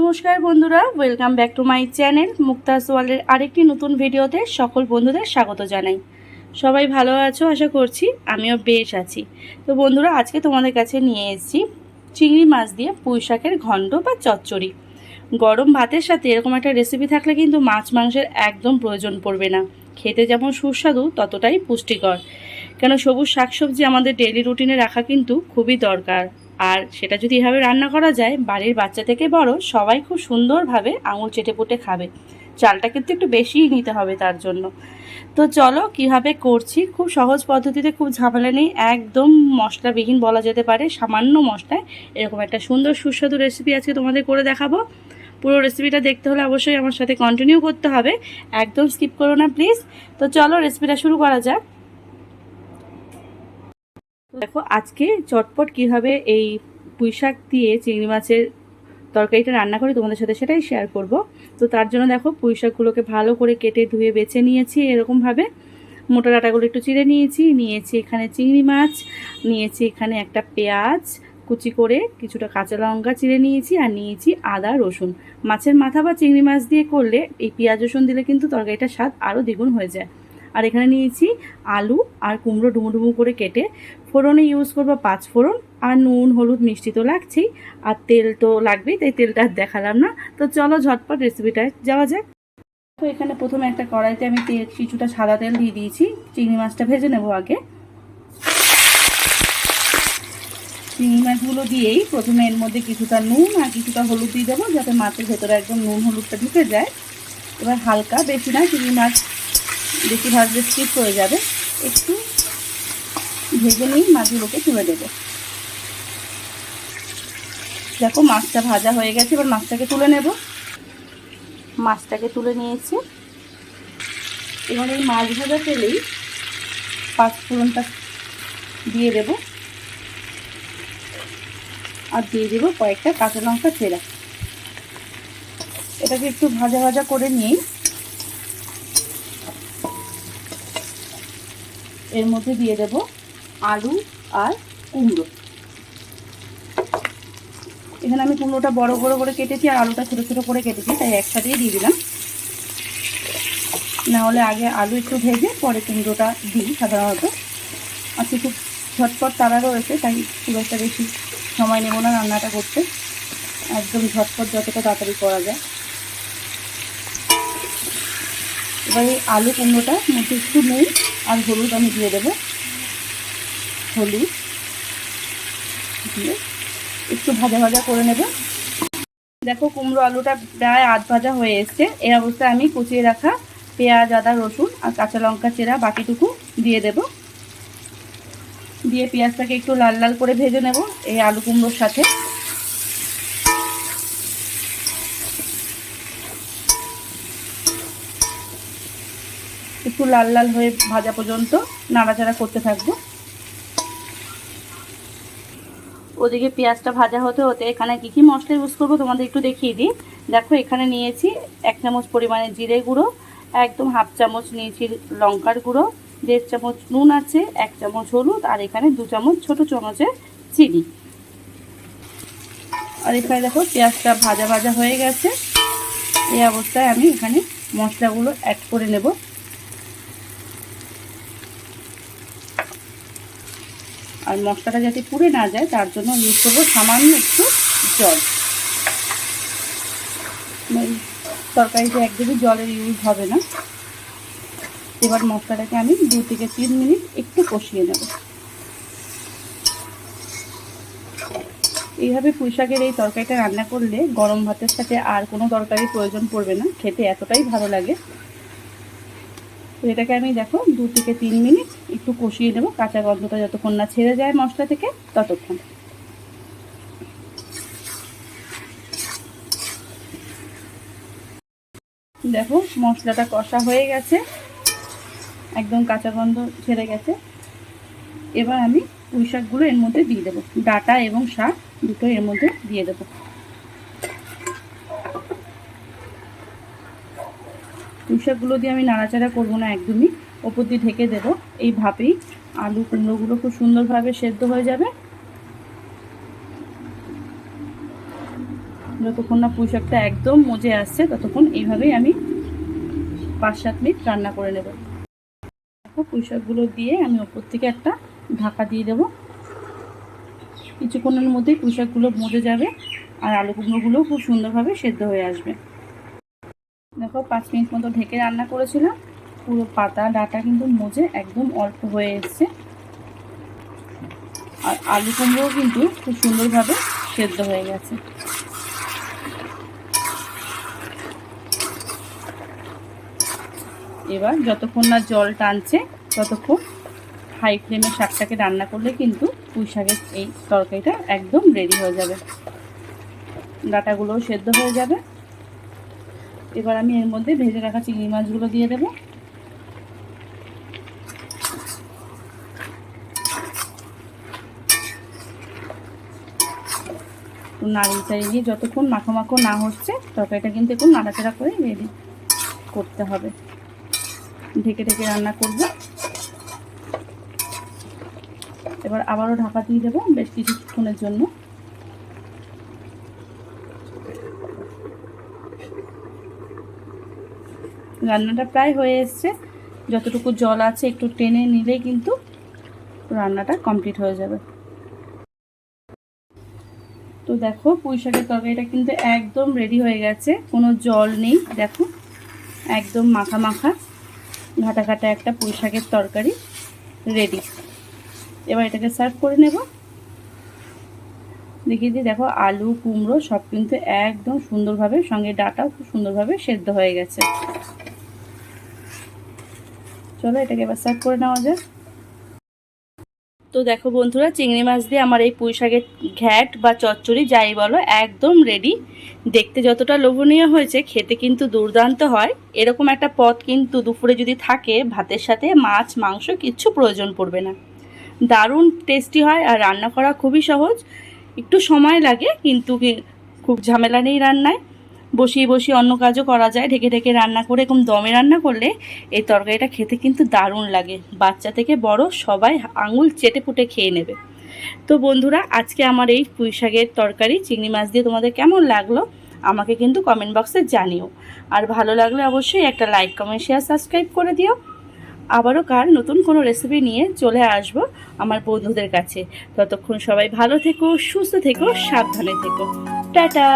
নমস্কার বন্ধুরা welcome back to my channel Mukta's ওয়ার্ল্ডের আরেকটি নতুন ভিডিওতে সকল বন্ধুদের স্বাগত জানাই। সবাই ভালো আছো? আশা করছি আমিও বেশ আছি। তো বন্ধুরা, আজকে তোমাদের কাছে নিয়ে এসেছি চিংড়ি মাছ দিয়ে পুঁই শাকের বা চচ্চড়ি। গরম ভাতের সাথে এরকম একটা রেসিপি থাকলে কিন্তু মাছ মাংসের একদম প্রয়োজন পড়বে না। খেতে যেমন সুস্বাদু, ততটাই পুষ্টিকর। কেন সবুজ শাকসবজি আমাদের ডেলি রুটিনে রাখা কিন্তু খুবই দরকার। আর সেটা যদি এভাবে রান্না করা যায়, বাড়ির বাচ্চা থেকে বড় সবাই খুব সুন্দরভাবে আঙুল চেটে পুটে খাবে। চালটা কিন্তু একটু বেশিই নিতে হবে তার জন্য। তো চলো কীভাবে করছি, খুব সহজ পদ্ধতিতে খুব ঝামেলা নেই, একদম মশলাবিহীন বলা যেতে পারে, সামান্য মশলায়। এরকম একটা সুন্দর সুস্বাদু রেসিপি আজকে তোমাদের করে দেখাবো। পুরো রেসিপিটা দেখতে হলে অবশ্যই আমার সাথে কন্টিনিউ করতে হবে। একদম স্কিপ করো না প্লিজ তো চলো রেসিপিটা শুরু করা যাক। দেখো, আজকে চটপট কীভাবে এই পুঁই শাক দিয়ে চিংড়ি মাছের তরকারিটা রান্না করে তোমাদের সাথে সেটাই শেয়ার করব। তো তার জন্য দেখো পুঁই শাকগুলোকে ভালো করে কেটে ধুয়ে বেছে নিয়েছি এরকমভাবে। মোটা ডাটাগুলো একটু চিড়ে নিয়েছি নিয়েছি এখানে চিংড়ি মাছ, নিয়েছি এখানে একটা পেঁয়াজ, কুচি করে কিছুটা কাঁচা লঙ্কা চিড়ে নিয়েছি আর নিয়েছি আদা, রসুন। মাছের মাথা বা চিংড়ি মাছ দিয়ে করলে এই পেঁয়াজ, রসুন দিলে কিন্তু তরকারিটার স্বাদ আরও দ্বিগুণ হয়ে যায়। আর এখানে নিয়েছি আলু আর কুমড়ো ডুমো ডুমো করে কেটে ফোড়নে ইউজ করব পাঁচ ফোড়ন আর নুন, হলুদ, মিষ্টি তো লাগছেই আর তেল তো লাগবেই, তাই তেলটা আর দেখালাম না। তো চলো ঝটপট রেসিপিটায় যাওয়া যাক। তো এখানে প্রথমে একটা কড়াইতে আমি তেল, কিছুটা সাদা তেল দিয়ে দিয়েছি। চিংড়ি মাছটা ভেজে নেব আগে। চিংড়ি মাছগুলো দিয়েই প্রথমে এর মধ্যে কিছুটা নুন আর কিছুটা হলুদ দিয়ে দেবো, যাতে মাছের ভেতরে একদম নুন, হলুদটা ঢুকে যায়। এবার হালকা, বেশি না, চিংড়ি মাছ বেশি ভাজলে স্কিপ হয়ে যাবে। একটু ভেজে নিয়ে মাছগুলোকে তুলে দেবো দেখো মাছটা ভাজা হয়ে গেছে, এবার মাছটাকে তুলে নেব। মাছটাকে তুলে নিয়েছি। এবার এই মাছ ভাজা তেলেই পাঁচ ফোড়নটা দিয়ে দেব। আর দিয়ে দেবো কয়েকটা কাঁচা লঙ্কা ছেঁড়া। এটাকে একটু ভাজা ভাজা করে নিয়েই এর মধ্যে দিয়ে দেব আলু আর কুমড়ো। এখানে আমি কুমড়োটা বড় বড় করে কেটেছি আর আলুটা ছোটো ছোটো করে কেটেছি, তাই একসাথেই দিয়ে দিলাম। না হলে আগে আলু একটু ভেজে পরে কুমড়োটা দিই সাধারণত। আজকে খুব ঝটপট তারা রয়েছে, তাই খুব একটা বেশি সময় নেব না রান্নাটা করতে। একদম ঝটপট যতটা তাড়াতাড়ি করা যায়। এবার এই আলু কুমড়োটা মধ্যে একটু নুন আর হলুদ আমি দিয়ে দেবো। হলুদ দিয়ে একটু ভাজা ভাজা করে নেব। দেখো কুমড়ো আলুটা প্রায় আধ ভাজা হয়ে এসছে। এই অবস্থায় আমি কুচিয়ে রাখা পেঁয়াজ, আদা, রসুন আর কাঁচা লঙ্কা চেরা বাকিটুকু দিয়ে দেব। দিয়ে পেঁয়াজটাকে একটু লাল লাল করে ভেজে নেব এই আলু কুমড়োর সাথে। একটু লাল লাল হয়ে ভাজা পর্যন্ত নাড়াচাড়া করতে থাকব। ওদিকে পেঁয়াজটা ভাজা হতে হতে এখানে কী কী মশলা ইউজ করব তোমাদের একটু দেখিয়ে দিই। দেখো, এখানে নিয়েছি এক চামচ পরিমাণে জিরে গুঁড়ো, একদম হাফ চামচ নিয়েছি লঙ্কার গুঁড়ো, দেড় চামচ নুন আছে, এক চামচ হলুদ, আর এখানে দু চামচ ছোটো চামচের চিনি। আর এখানে দেখো, পেঁয়াজটা ভাজা ভাজা হয়ে গেছে। এই অবস্থায় আমি এখানে মশলাগুলো অ্যাড করে নেব। আর মশলাটা যাতে পুড়ে না যায়, তার জন্য ইউজ করব সামান্য একটু জল। তরকারিতে একদমই জলের ইউজ হবে না। এবার মশলাটাকে আমি দু থেকে তিন মিনিট একটু কষিয়ে নেব। এইভাবে পুঁই শাকের এই তরকারিটা রান্না করলে গরম ভাতের সাথে আর কোনো তরকারির প্রয়োজন পড়বে না। খেতে এতটাই ভালো লাগে তো এটাকে আমি দেখো দু থেকে তিন মিনিট একটু কষিয়ে নেব। কাঁচা গন্ধটা যতক্ষণ না ছেড়ে যায় মশলা থেকে, ততক্ষণ। দেখো মশলাটা কষা হয়ে গেছে। একদম কাঁচা গন্ধ ছেড়ে গেছে। এবার আমি পুঁই শাকগুলো এর মধ্যে দিয়ে দেবো। ডাটা এবং শাক দুটো এর মধ্যে দিয়ে দেবো। পুঁইশাকগুলো দিয়ে আমি নাড়াচাড়া করব না একদমই, ওপর দিয়ে ঢেকে দেবো এই ভাপেই আলু কুমড়োগুলো খুব সুন্দরভাবে সেদ্ধ হয়ে যাবে। যতক্ষণ না পুঁই শাকটা একদম মজে আসছে, ততক্ষণ এইভাবেই আমি পাঁচ সাত মিনিট রান্না করে নেব। দেখো পুঁই শাকগুলো দিয়ে আমি ওপর থেকে একটা ঢাকা দিয়ে দেবো। কিছুক্ষণের মধ্যেই পুঁই শাকগুলো মজে যাবে আর আলু কুমড়োগুলোও খুব সুন্দরভাবে সেদ্ধ হয়ে আসবে। দেখো, পাঁচ মিনিট মতো ঢেকে রান্না করেছিলাম। পুরো পাতা, ডাটা কিন্তু মজে একদম অল্প হয়ে এসছে। আর আলু কুমড়োও কিন্তু খুব সুন্দরভাবে সেদ্ধ হয়ে গেছে। এবার যতক্ষণ না জল টানছে, ততক্ষণ হাই ফ্লেমে শাকটাকে রান্না করলে কিন্তু পুঁই শাকের এই তরকারিটা একদম রেডি হয়ে যাবে। ডাটাগুলোও সেদ্ধ হয়ে যাবে। এবার আমি এর মধ্যে ভেজে রাখা চিংড়ি মাছগুলো দিয়ে দেবো। নাড়িয়ে চাড়িয়ে দিয়ে যতক্ষণ মাখো মাখো না হচ্ছে তরকারিটা কিন্তু একটু নাড়াচাড়া করে রেডি করতে হবে। ঢেকে ঢেকে রান্না করব। এবার আবারও ঢাকা দিয়ে দেবো বেশ কিছুক্ষণের জন্য। রান্নাটা প্রায় হয়ে এসছে। যতটুকু জল আছে একটু টেনে নিলেই কিন্তু রান্নাটা কমপ্লিট হয়ে যাবে। তো দেখো, পুঁই শাকের তরকারিটা কিন্তু একদম রেডি হয়ে গেছে। কোনো জল নেই, দেখো, একদম মাখা মাখা। ঘাটা ঘাটা একটা পুঁই শাকের তরকারি রেডি এবার এটাকে সার্ভ করে নেব। দেখিয়ে দিই, দেখো, আলু, কুমড়ো সব কিন্তু একদম সুন্দরভাবে, সঙ্গে ডাটাও খুব সুন্দরভাবে সেদ্ধ হয়ে গেছে। চলো এটাকে এবার সার্ভ করে নেওয়া যাক। তো দেখো বন্ধুরা, চিংড়ি মাছ দিয়ে আমার এই পুঁই শাকের ঘ্যাট বা চচ্চড়ি যাই বলো, একদম রেডি দেখতে যতটা লোভনীয় হয়েছে, খেতে কিন্তু দুর্দান্ত হয়। এরকম একটা পদ কিন্তু দুপুরে যদি থাকে, ভাতের সাথে মাছ, মাংস কিচ্ছু প্রয়োজন পড়বে না। দারুণ টেস্টি হয় আর রান্না করা খুবই সহজ। একটু সময় লাগে, কিন্তু খুব ঝামেলা নেই রান্নায়। বসিয়ে বসিয়ে অন্য কাজও করা যায়। ঢেকে ঢেকে রান্না করে এরকম দমে রান্না করলে এই তরকারিটা খেতে কিন্তু দারুণ লাগে। বাচ্চা থেকে বড় সবাই আঙুল চেটে পুটে খেয়ে নেবে। তো বন্ধুরা, আজকে আমার এই পুঁই শাকের তরকারি, চিংড়ি মাছ দিয়ে তোমাদের কেমন লাগল আমাকে কিন্তু কমেন্ট বক্সে জানিও। আর ভালো লাগলে অবশ্যই একটা লাইক কমেন্ট শেয়ার সাবস্ক্রাইব করে দিও। আবারও কাল নতুন কোনো রেসিপি নিয়ে চলে আসব আমার বন্ধুদের কাছে। ততক্ষণ সবাই ভালো থেকো, সুস্থ থেকো, সাবধানে থেকো। টাটা!